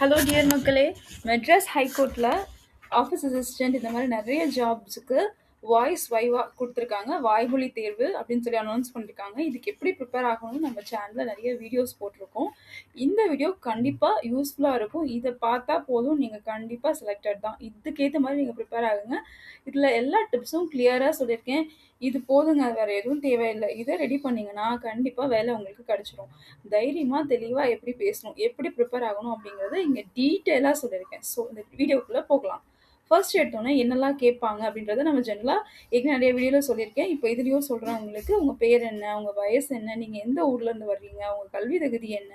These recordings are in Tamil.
ஹலோ டியர் மக்களே. மெட்ராஸ் ஹைகோர்ட்டில் ஆஃபீஸ் அசிஸ்டன்ட் இந்த மாதிரி நிறைய ஜாப்ஸுக்கு வாய்ஸ் வைவா கொடுத்துருக்காங்க. வாய்மொழி தேர்வு அப்படின்னு சொல்லி அனௌன்ஸ் பண்ணியிருக்காங்க இதுக்கு எப்படி ப்ரிப்பேர் ஆகணும்னு நம்ம சேனலில் நிறைய வீடியோஸ் போட்டிருக்கோம். இந்த வீடியோ கண்டிப்பாக யூஸ்ஃபுல்லாக இருக்கும். இதை பார்த்தா போதும். நீங்கள் கண்டிப்பாக செலக்டட் தான். இதுக்கேற்ற மாதிரி நீங்கள் ப்ரிப்பேர் ஆகுங்க. இதில் எல்லா டிப்ஸும் கிளியராக சொல்லியிருக்கேன். இது போதுங்க. வேறு எதுவும் தேவையில்லை. இதை ரெடி பண்ணிங்கன்னா கண்டிப்பாக வேலை உங்களுக்கு கிடச்சிரும். தைரியமாக தெளிவாக எப்படி பேசணும் எப்படி ப்ரிப்பேர் ஆகணும் அப்படிங்கிறத இங்கே டீட்டெயிலாக சொல்லியிருக்கேன். ஸோ இந்த வீடியோக்குள்ளே போகலாம். ஃபர்ஸ்ட் எடுத்தோன்னே என்னெல்லாம் கேட்பாங்க அப்படின்றத நம்ம ஜென்ரலாக ஏற்கனவே நிறைய வீடியோவில் சொல்லியிருக்கேன். இப்போ இதுலேயும் சொல்கிறேன் உங்களுக்கு. உங்கள் பேர் என்ன? உங்கள் வயசு என்ன? நீங்கள் எந்த ஊர்லேருந்து வர்றீங்க? உங்கள் கல்வி தகுதி என்ன?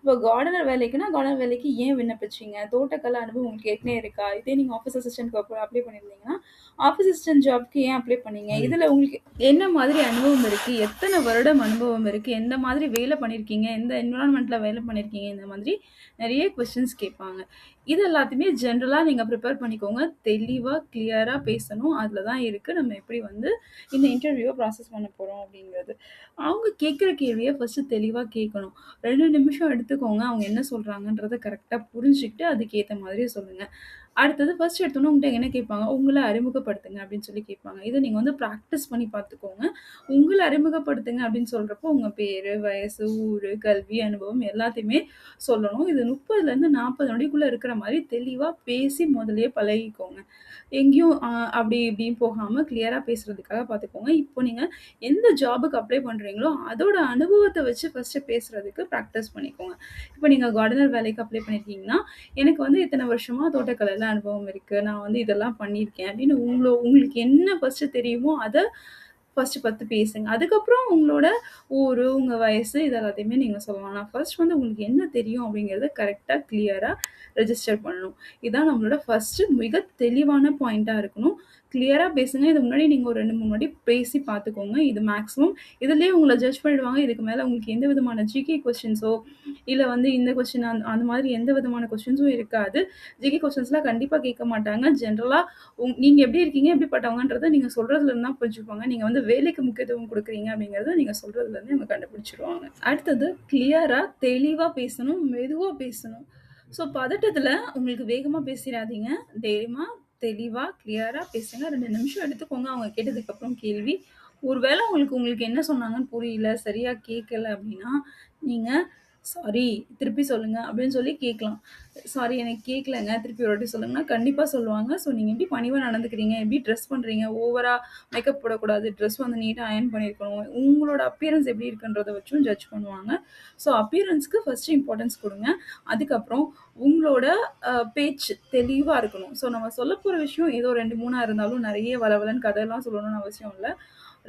இப்போ கார்டனர் வேலைக்குன்னா கார்டனர் வேலைக்கு ஏன் விண்ணப்பிச்சிங்க? தோட்டக்கலை அனுபவம் உங்களுக்கு ஏற்கனவே இருக்கா? இதே நீங்கள் ஆஃபீஸ் அசிஸ்டன்ட்க்கு அப்புறம் அப்ளை பண்ணியிருந்தீங்கன்னா ஆஃபீஸ் அசிஸ்டன்ட் ஜாப்க்கு ஏன் அப்ளை பண்ணீங்க? இதில் உங்களுக்கு என்ன மாதிரி அனுபவம் இருக்குது எத்தனை வருடம் அனுபவம் இருக்குது எந்த மாதிரி வேலை பண்ணியிருக்கீங்க? எந்த என்விரான்மெண்ட்டில் வேலை பண்ணியிருக்கீங்க? இந்த மாதிரி நிறைய கொஸ்டின்ஸ் கேட்பாங்க. இது எல்லாத்தையுமே ஜென்ரலாக நீங்கள் ப்ரிப்பேர் பண்ணிக்கோங்க. தெளிவாக கிளியராக பேசணும். அதில் தான் இருக்குது நம்ம எப்படி வந்து இந்த இன்டர்வியூவை ப்ராசஸ் பண்ண போகிறோம் அப்படிங்கிறது. அவங்க கேட்குற கேள்வியை ஃபஸ்ட்டு தெளிவாக கேட்கணும் ரெண்டு நிமிஷம் எடுத்துக்கோங்க. அவங்க என்ன சொல்கிறாங்கன்றத கரெக்டாக புரிஞ்சுக்கிட்டு அதுக்கேற்ற மாதிரி சொல்லுங்கள் அடுத்தது ஃபர்ஸ்ட் எடுத்தோன்னே உங்கள்கிட்ட என்ன கேட்பாங்க? உங்களை அறிமுகப்படுத்துங்க அப்படின்னு சொல்லி கேட்பாங்க. இதை நீங்கள் வந்து ப்ராக்டிஸ் பண்ணி பார்த்துக்கோங்க. உங்களை அறிமுகப்படுத்துங்க அப்படின்னு சொல்கிறப்போ உங்கள் பேர் வயசு ஊர் கல்வி அனுபவம் எல்லாத்தையுமே சொல்லணும். இது முப்பதுலேருந்து நாற்பது நொடிக்குள்ளே இருக்கிற மாதிரி தெளிவாக பேசி முதலே பழகிக்கோங்க. எங்கேயும் அப்படி இப்படின்னு போகாமல் கிளியராக பேசுகிறதுக்காக பார்த்துக்கோங்க. இப்போ நீங்கள் எந்த ஜாபுக்கு அப்ளை பண்ணுறீங்களோ அதோட அனுபவத்தை வச்சு ஃபஸ்ட்டு பேசுகிறதுக்கு ப்ராக்டிஸ் பண்ணிக்கோங்க. இப்போ நீங்கள் கார்டனர் வேலைக்கு அப்ளை பண்ணியிருக்கீங்கன்னா எனக்கு வந்து இத்தனை வருஷமாக தோட்டக்கலையில் அனுபவம் இருக்குது நான் வந்து இதெல்லாம் பண்ணியிருக்கேன். அப்படின்னு உங்களை உங்களுக்கு என்ன ஃபஸ்ட்டு தெரியுமோ அதை ஃபஸ்ட்டு பத்து பேசுங்க. அதுக்கப்புறம் உங்களோட ஊர் உங்கள் வயசு இது எல்லாத்தையுமே நீங்கள் சொல்லலாம். நான் ஃபர்ஸ்ட் வந்து உங்களுக்கு என்ன தெரியும் அப்படிங்கிறத கரெக்டாக கிளியராக ரெஜிஸ்டர் பண்ணணும். இதுதான் நம்மளோட ஃபஸ்ட்டு மிக தெளிவான பாயிண்ட்டாக இருக்கணும். கிளியராக பேசுங்க. இது முன்னாடி நீங்கள் ஒரு ரெண்டு மூணு வாட்டி பேசி பார்த்துக்கோங்க இது மேக்ஸிமம் இதுலேயே உங்களை ஜட்ஜ் பண்ணிடுவாங்க. இதுக்கு மேலே உங்களுக்கு எந்த விதமான ஜிகே கொஸ்டின்ஸோ இல்லை வந்து இந்த கொஸ்டின் அந்த அந்த மாதிரி எந்த விதமான கொஸ்டின்ஸும் இருக்காது. ஜிகே கொஸ்டின்ஸ்லாம் கண்டிப்பாக கேட்க மாட்டாங்க. ஜென்ரலாக உங் நீங்கள் எப்படி இருக்கீங்க எப்படிப்பட்டவங்கன்றதை நீங்கள் சொல்கிறதுலேருந்து தான் புரிஞ்சுப்பாங்க. நீங்கள் வந்து வேலைக்கு முக்கியத்துவம் கொடுக்குறீங்க அப்படிங்கிறத நீங்கள் சொல்கிறதுலேருந்து அவங்க கண்டுபிடிச்சிருவாங்க. அடுத்தது கிளியராக தெளிவாக பேசணும் மெதுவாக பேசணும். ஸோ பதட்டத்தில் உங்களுக்கு வேகமாக பேசிடாதீங்க. தைரியமாக தெளிவாக கிளியராக பேசுங்க. ரெண்டு நிமிஷம் எடுத்துக்கோங்க. அவங்க கேட்டதுக்கப்புறம் கேள்வி. ஒருவேளை உங்களுக்கு உங்களுக்கு என்ன சொன்னாங்கன்னு புரியல சரியாக கேட்கல அப்படின்னா நீங்கள் சாரி திருப்பி சொல்லுங்கள் அப்படின்னு சொல்லி கேட்கலாம் சாரி எனக்கு கேட்கலங்க திருப்பி ஒரு வாட்டி சொல்லுங்கன்னா கண்டிப்பாக சொல்லுவாங்க. ஸோ நீங்கள் எப்படி பணிவாக நடந்துக்கிறீங்க? எப்படி ட்ரெஸ் பண்ணுறீங்க ஓவராக மேக்கப் போடக்கூடாது. ட்ரெஸ் வந்து நீட்டாக அயன் பண்ணியிருக்கணும் உங்களோட அப்பியரன்ஸ் எப்படி இருக்குன்றதை வச்சும் ஜட்ஜ் பண்ணுவாங்க. ஸோ அப்பியரன்ஸ்க்கு ஃபஸ்ட்டு இம்பார்ட்டன்ஸ் கொடுங்க. அதுக்கப்புறம் உங்களோட பேச்சு தெளிவாக இருக்கணும். ஸோ நம்ம சொல்ல போகிற விஷயம் ஏதோ ரெண்டு மூணாக இருந்தாலும் நிறைய வளவலன்னு கதையெல்லாம் சொல்லணும்னு அவசியம் இல்லை.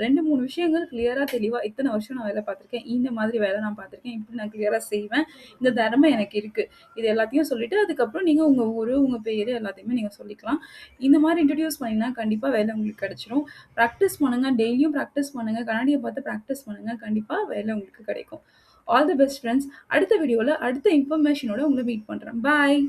ரெண்டு மூணு விஷயங்கள் கிளியராக தெளிவாக இத்தனை வருஷம் நான் வேலை பார்த்துருக்கேன். இந்த மாதிரி வேலை நான் பார்த்துருக்கேன். இப்படி நான் கிளியராக செய்வேன். இந்த திறமை எனக்கு இருக்குது இது எல்லாத்தையும் சொல்லிவிட்டு அதுக்கப்புறம் நீங்கள் உங்கள் ஊர் உங்கள் பேர் எல்லாத்தையுமே நீங்கள் சொல்லிக்கலாம். இந்த மாதிரி இன்ட்ரடியூஸ் பண்ணிங்கன்னா கண்டிப்பாக வேலை உங்களுக்கு கிடச்சிரும். ப்ராக்டிஸ் பண்ணுங்கள் டெய்லியும் ப்ராக்டிஸ் பண்ணுங்கள் கண்ணாடியை பார்த்து ப்ராக்டிஸ் பண்ணுங்கள் கண்டிப்பாக வேலை உங்களுக்கு கிடைக்கும். ஆல் தி பெஸ்ட் ஃப்ரெண்ட்ஸ் அடுத்த வீடியோவில் அடுத்த இன்ஃபர்மேஷனோட உங்களை மீட் பண்ணுறேன் பாய்